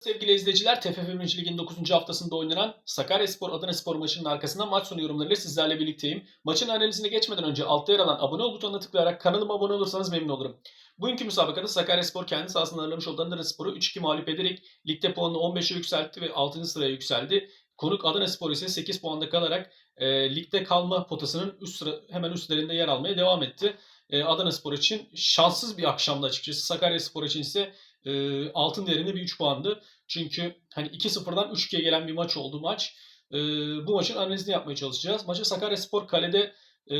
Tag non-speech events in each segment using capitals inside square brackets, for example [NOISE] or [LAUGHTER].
Sevgili izleyiciler, TFF 1. Lig'in 9. haftasında oynanan Sakaryaspor Adanaspor maçının arkasında maç sonu yorumlarıyla sizlerle birlikteyim. Maçın analizine geçmeden önce altta yer alan abone ol butonuna tıklayarak kanalıma abone olursanız memnun olurum. Bugünkü müsabakada Sakaryaspor kendi sahasında ağırlamış olduğu Adanaspor'u 3-2 mağlup ederek ligde puanını 15'e yükseltti ve 6. sıraya yükseldi. Konuk Adanaspor ise 8 puanda kalarak e, ligde kalma potasının üst sıra, hemen üstlerinde yer almaya devam etti. E, Adanaspor için şanssız bir akşamdı açıkçası. Sakaryaspor için ise e, altın değerinde bir 3 puandı. Çünkü hani 2-0'dan 3-2'ye gelen bir maç oldu maç. E, bu maçın analizini yapmaya çalışacağız. Maçı Sakaryaspor kalede e,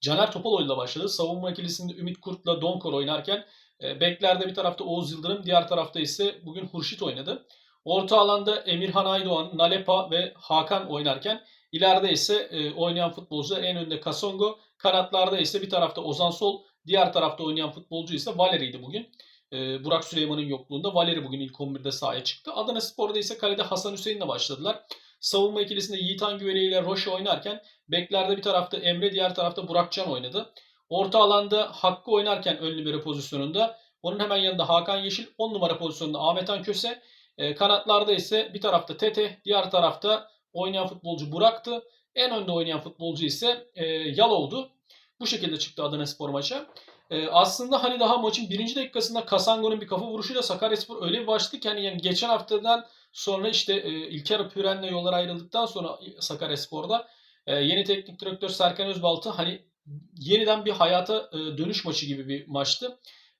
Caner Topaloğlu ile başladı. Savunma ikilisinde Ümit Kurt'la Donkor oynarken e, beklerde bir tarafta Oğuz Yıldırım, diğer tarafta ise bugün Hurşit oynadı. Orta alanda Emirhan Aydoğan, Nalepa ve Hakan oynarken ileride ise e, oynayan futbolcular en önde Kasongo, kanatlarda ise bir tarafta Ozan Sol, diğer tarafta oynayan futbolcu ise Valeri'ydi bugün. E, Burak Süleyman'ın yokluğunda Valeri bugün ilk 11'de sahaya çıktı. Adana Spor'da ise kalede Hasan Hüseyin'le başladılar. Savunma ikilisinde Yiğitan Güveli ile Roşe oynarken beklerde bir tarafta Emre diğer tarafta Burakcan oynadı. Orta alanda Hakkı oynarken ön libero pozisyonunda. Onun hemen yanında Hakan Yeşil 10 numara pozisyonunda Ahmet Köse. E, kanatlarda ise bir tarafta Tete diğer tarafta oynayan futbolcu Burak'tı. En önde oynayan futbolcu ise e, Yalov'du. Bu şekilde çıktı Adana Spor maça. Ee, aslında hani daha maçın birinci dakikasında Kasango'nun bir kafa vuruşuyla Sakaryaspor öyle bir başladı ki hani yani geçen haftadan sonra işte e, İlker Püren'le yollar ayrıldıktan sonra Sakaryaspor'da e, yeni teknik direktör Serkan Özbaltı hani yeniden bir hayata e, dönüş maçı gibi bir maçtı.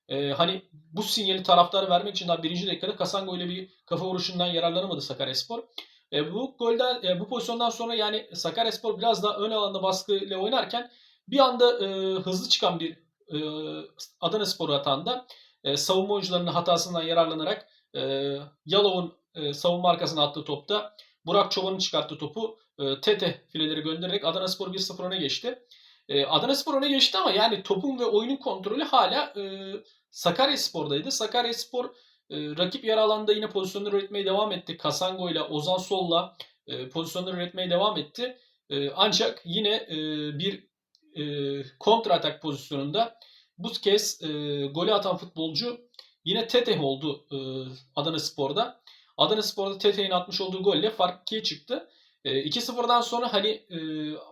E, hani bu sinyali taraftarı vermek için daha birinci dakikada Kasango ile bir kafa vuruşundan yararlanamadı Sakaryaspor. E, bu golden e, bu pozisyondan sonra yani Sakaryaspor biraz daha ön alanda baskı ile oynarken bir anda e, hızlı çıkan bir e, Adana Spor atağında e, savunma oyuncularının hatasından yararlanarak e, Yalov'un e, savunma arkasına attığı topta Burak Çoban'ın çıkarttığı topu e, Tete fileleri göndererek Adana Spor 1-0 öne geçti. E, Adana Spor öne geçti ama yani topun ve oyunun kontrolü hala e, Sakarya Spor'daydı. E, rakip yer alanda yine pozisyonları üretmeye devam etti. Kasango ile Ozan Sol'la e, pozisyonları üretmeye devam etti. E, ancak yine e, bir e, kontra atak pozisyonunda bu kez e, golü atan futbolcu yine Tete oldu e, Adana Spor'da. Adana Spor'da Tete'nin atmış olduğu golle fark 2'ye çıktı. E, 2-0'dan sonra hani e,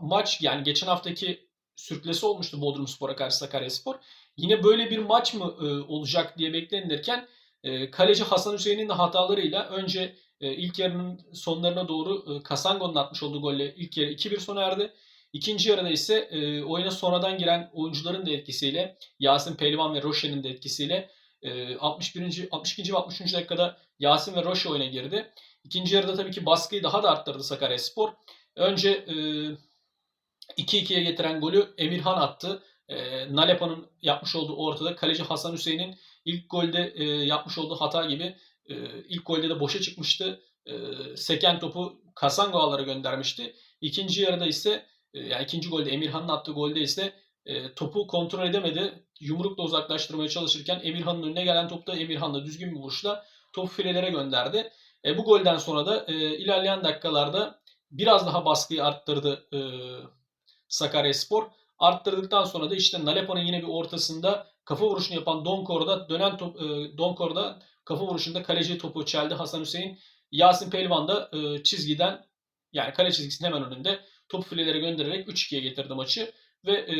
maç yani geçen haftaki sürklesi olmuştu Bodrum Spor'a karşı Sakarya Spor. Yine böyle bir maç mı e, olacak diye beklenirken e, kaleci Hasan Hüseyin'in de hatalarıyla önce e, ilk yarının sonlarına doğru e, Kasango'nun atmış olduğu golle ilk yarı 2-1 sona erdi. İkinci yarıda ise e, oyuna sonradan giren oyuncuların da etkisiyle Yasin Pehlivan ve Roşe'nin de etkisiyle e, 61. 62. ve 63. dakikada Yasin ve Roşe oyuna girdi. İkinci yarıda tabii ki baskıyı daha da arttırdı Sakaryaspor. Önce e, 2-2'ye getiren golü Emirhan attı. E, Nalepa'nın yapmış olduğu ortada kaleci Hasan Hüseyin'in ilk golde e, yapmış olduğu hata gibi e, ilk golde de boşa çıkmıştı. E, seken topu Kasango ağlara göndermişti. İkinci yarıda ise yani ikinci golde Emirhan'ın attığı golde ise e, topu kontrol edemedi. Yumrukla uzaklaştırmaya çalışırken Emirhan'ın önüne gelen topta Emirhan'la düzgün bir vuruşla topu filelere gönderdi. E, bu golden sonra da e, ilerleyen dakikalarda biraz daha baskıyı arttırdı e, Sakaryaspor. Arttırdıktan sonra da işte Nalepa'nın yine bir ortasında kafa vuruşunu yapan Donkor'da dönen top, e, Donkor'da kafa vuruşunda kaleci topu çeldi Hasan Hüseyin. Yasin Pelvan da e, çizgiden yani kale çizgisinin hemen önünde topu filelere göndererek 3-2'ye getirdi maçı. Ve e,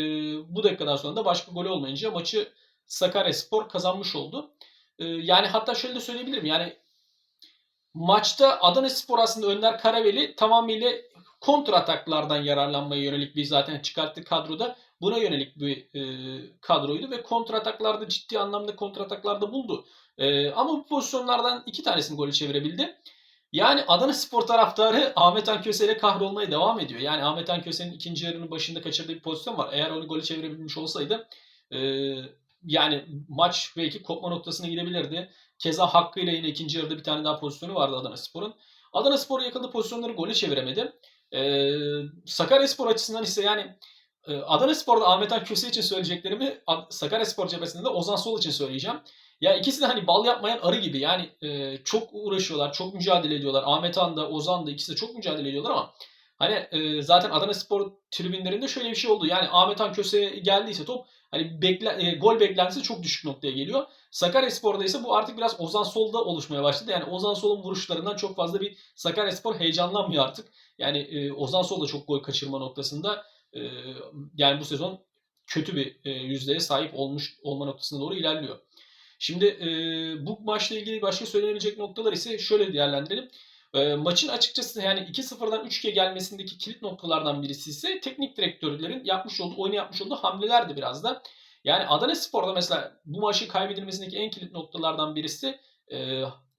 bu dakikadan sonra da başka gol olmayınca maçı Sakaryaspor kazanmış oldu. E, yani hatta şöyle de söyleyebilirim. Yani maçta Adana Spor aslında Önder Karaveli tamamıyla kontra ataklardan yararlanmaya yönelik bir zaten çıkarttığı kadroda buna yönelik bir e, kadroydu ve kontra ataklarda ciddi anlamda kontra ataklarda buldu. E, ama bu pozisyonlardan iki tanesini golü çevirebildi. Yani Adana Spor taraftarı [LAUGHS] Ahmet Anköse ile kahrolmaya devam ediyor. Yani Ahmet Anköse'nin ikinci yarının başında kaçırdığı bir pozisyon var. Eğer onu golü çevirebilmiş olsaydı e, yani maç belki kopma noktasına gidebilirdi. Keza Hakkı ile yine ikinci yarıda bir tane daha pozisyonu vardı Adana Spor'un. Adana Spor yakaladığı pozisyonları golü çeviremedi. E, Sakarya Spor açısından ise yani Adana Spor'da Ahmet Anköse için söyleyeceklerimi Sakarya Spor cephesinde de Ozan Sol için söyleyeceğim. Ya ikisi de hani bal yapmayan arı gibi. Yani e, çok uğraşıyorlar, çok mücadele ediyorlar. Ahmet Han da, Ozan da ikisi de çok mücadele ediyorlar ama hani e, zaten Adana Spor tribünlerinde şöyle bir şey oldu. Yani Ahmet Han Köse'ye geldiyse top hani bekle, e, gol beklentisi çok düşük noktaya geliyor. Sakaryaspor'da ise bu artık biraz Ozan Sol'da oluşmaya başladı. Yani Ozan Sol'un vuruşlarından çok fazla bir Sakaryaspor heyecanlanmıyor artık. Yani e, Ozan Sol da çok gol kaçırma noktasında yani bu sezon kötü bir e, yüzdeye sahip olmuş olma noktasına doğru ilerliyor. Şimdi e, bu maçla ilgili başka söylenebilecek noktalar ise şöyle değerlendirelim. E, maçın açıkçası yani 2-0'dan 3-2'ye gelmesindeki kilit noktalardan birisi ise teknik direktörlerin yapmış olduğu, oyunu yapmış olduğu hamlelerdi biraz da. Yani Adana Spor'da mesela bu maçı kaybedilmesindeki en kilit noktalardan birisi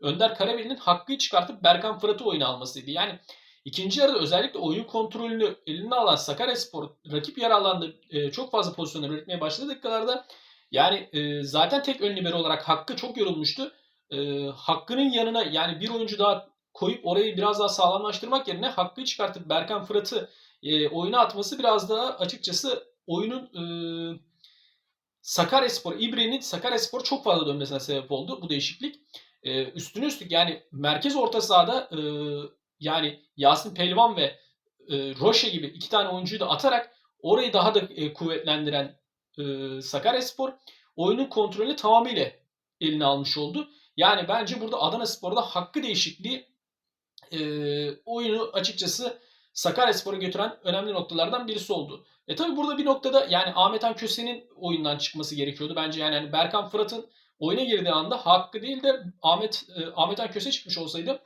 Önder Karaveli'nin hakkı çıkartıp Berkan Fırat'ı oyuna almasıydı. Yani ikinci yarıda özellikle oyun kontrolünü eline alan Sakaryaspor rakip yer alanda e, çok fazla pozisyonlar üretmeye başladığı dakikalarda yani e, zaten tek ön libero olarak Hakkı çok yorulmuştu. E, Hakkı'nın yanına yani bir oyuncu daha koyup orayı biraz daha sağlamlaştırmak yerine Hakkı'yı çıkartıp Berkan Fırat'ı e, oyuna atması biraz daha açıkçası oyunun e, Sakaryaspor, İbre'nin Sakaryaspor çok fazla dönmesine sebep oldu bu değişiklik. E, üstüne üstlük yani merkez orta sahada e, yani Yasin Pelvan ve e, Roşe gibi iki tane oyuncuyu da atarak orayı daha da e, kuvvetlendiren e, Sakaryaspor oyunun kontrolünü tamamıyla eline almış oldu. Yani bence burada Adana Spor'da hakkı değişikliği e, oyunu açıkçası Sakaryaspor'a götüren önemli noktalardan birisi oldu. E tabi burada bir noktada yani Ahmet Han Köse'nin oyundan çıkması gerekiyordu. Bence yani, yani Berkan Fırat'ın oyuna girdiği anda hakkı değil de Ahmet e, Ahmet Han Köse çıkmış olsaydı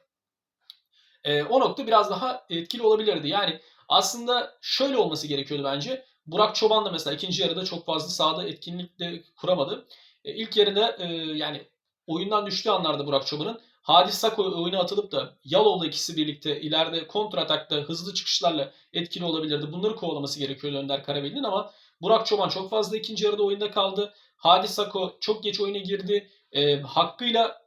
e, o nokta biraz daha etkili olabilirdi. Yani aslında şöyle olması gerekiyordu bence. Burak Çoban da mesela ikinci yarıda çok fazla sahada etkinlik de kuramadı. E, ilk yarıda e, yani oyundan düştüğü anlarda Burak Çoban'ın Hadis Sako oyuna atılıp da Yalov'la ikisi birlikte ileride kontratakta hızlı çıkışlarla etkili olabilirdi. Bunları kovalaması gerekiyordu Önder Karabeli'nin ama Burak Çoban çok fazla ikinci yarıda oyunda kaldı. Hadis Sako çok geç oyuna girdi. E, hakkıyla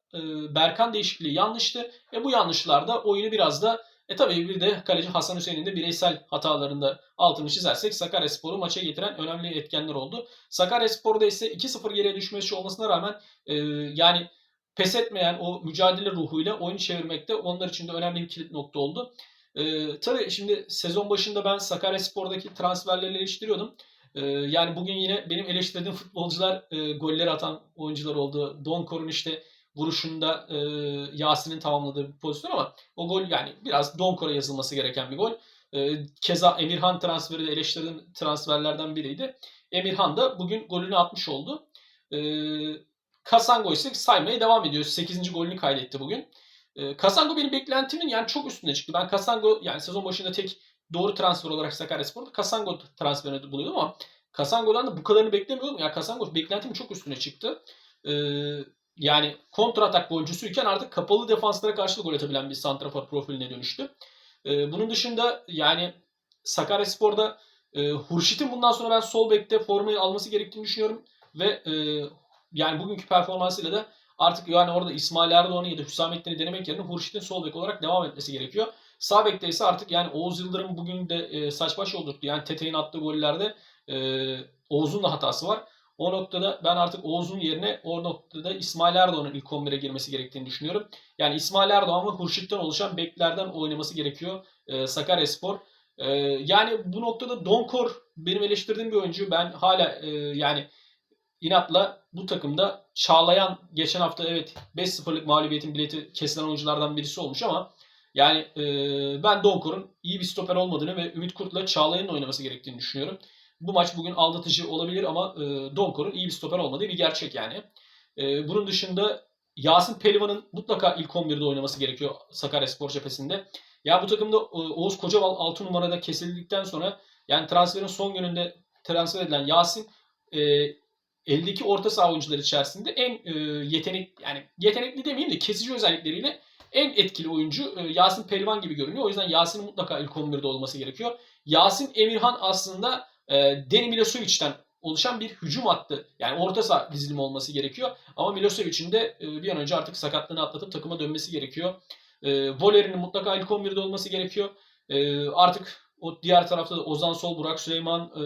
Berkan değişikliği yanlıştı. Ve bu yanlışlarda oyunu biraz da e tabii bir de kaleci Hasan Hüseyin'in de bireysel hatalarında altını çizersek Sakaryaspor'u maça getiren önemli etkenler oldu. Sakaryaspor'da ise 2-0 geriye düşmesi olmasına rağmen e, yani pes etmeyen o mücadele ruhuyla oyunu çevirmekte onlar için de önemli bir kilit nokta oldu. E, tabii şimdi sezon başında ben Sakaryaspor'daki transferleri eleştiriyordum. E, yani bugün yine benim eleştirdiğim futbolcular e, golleri atan oyuncular oldu. Donkor'un işte vuruşunda e, Yasin'in tamamladığı bir pozisyon ama o gol yani biraz Donkor'a yazılması gereken bir gol. E, keza Emirhan transferi de eleştirdiğim transferlerden biriydi. Emirhan da bugün golünü atmış oldu. E, Kasango ise saymaya devam ediyor. 8. golünü kaydetti bugün. E, Kasango benim beklentimin yani çok üstüne çıktı. Ben Kasango yani sezon başında tek doğru transfer olarak Sakaryaspor'da Kasango transferini buluyordum ama Kasango'dan da bu kadarını beklemiyordum. Ya yani Kasango beklentimin çok üstüne çıktı. Ee, yani kontratak golcüsüyken artık kapalı defanslara karşı gol atabilen bir santrafor profiline dönüştü. Ee, bunun dışında yani Sakaryaspor'da e, Hurşit'in bundan sonra ben sol bekte formayı alması gerektiğini düşünüyorum ve e, yani bugünkü performansıyla da artık yani orada İsmail Erdoğan'ı ya da Hüsamettin'i denemek yerine Hurşit'in sol bek olarak devam etmesi gerekiyor. Sağ bekte ise artık yani Oğuz Yıldırım bugün de e, saç baş oldurttu. Yani Tete'nin attığı gollerde e, Oğuz'un da hatası var. O noktada ben artık Oğuz'un yerine o noktada İsmail Erdoğan'ın ilk 11'e girmesi gerektiğini düşünüyorum. Yani İsmail Erdoğan ve Hurşit'ten oluşan beklerden oynaması gerekiyor e, Sakaryaspor. E, yani bu noktada Donkor benim eleştirdiğim bir oyuncu. Ben hala e, yani inatla bu takımda Çağlayan geçen hafta evet 5-0'lık mağlubiyetin bileti kesilen oyunculardan birisi olmuş ama yani e, ben Donkor'un iyi bir stoper olmadığını ve Ümit Kurt'la Çağlayan'ın oynaması gerektiğini düşünüyorum. Bu maç bugün aldatıcı olabilir ama e, Donkor'un iyi bir stoper olmadığı bir gerçek yani. E, bunun dışında Yasin Pelivan'ın mutlaka ilk 11'de oynaması gerekiyor Sakarya Spor cephesinde. Ya bu takımda e, Oğuz Kocaval 6 numarada kesildikten sonra yani transferin son gününde transfer edilen Yasin e, eldeki orta saha oyuncuları içerisinde en e, yetenek yani yetenekli demeyeyim de kesici özellikleriyle en etkili oyuncu e, Yasin Pelivan gibi görünüyor. O yüzden Yasin'in mutlaka ilk 11'de olması gerekiyor. Yasin Emirhan aslında e, Deni Milosevic'den oluşan bir hücum hattı. Yani orta saha dizilimi olması gerekiyor. Ama Milosevic'in de e, bir an önce artık sakatlığını atlatıp takıma dönmesi gerekiyor. E, Voler'in mutlaka ilk 11'de olması gerekiyor. E, artık o diğer tarafta da Ozan Sol, Burak Süleyman e,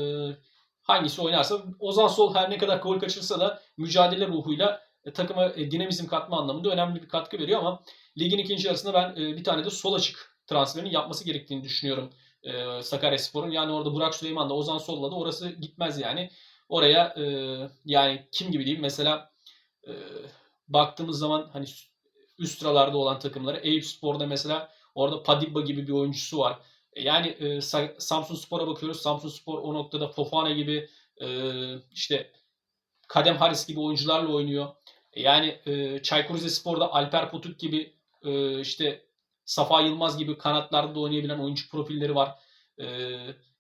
hangisi oynarsa Ozan Sol her ne kadar gol kaçırsa da mücadele ruhuyla e, takıma e, dinamizm katma anlamında önemli bir katkı veriyor ama ligin ikinci yarısında ben e, bir tane de sol açık transferini yapması gerektiğini düşünüyorum e, Sakaryaspor'un. Yani orada Burak Süleyman da Ozan Sol'la da orası gitmez yani. oraya e, yani kim gibi diyeyim mesela e, baktığımız zaman hani üst sıralarda olan takımlara Eyüp Spor'da mesela orada Padibba gibi bir oyuncusu var. E, Yani e, Sa- Samsun Spor'a bakıyoruz. Samsun Spor o noktada Fofana gibi e, işte Kadem Haris gibi oyuncularla oynuyor. E, Yani e, Çaykur Rizespor'da Alper Potuk gibi e, işte Safa Yılmaz gibi kanatlarda da oynayabilen oyuncu profilleri var. E,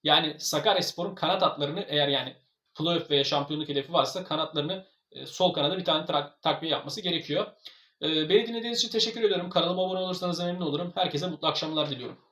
yani Sakaryaspor'un kanat hatlarını eğer yani playoff veya şampiyonluk hedefi varsa kanatlarını e, sol kanada bir tane tra- takviye yapması gerekiyor. E, beni dinlediğiniz için teşekkür ediyorum. Kanalıma abone olursanız memnun olurum. Herkese mutlu akşamlar diliyorum.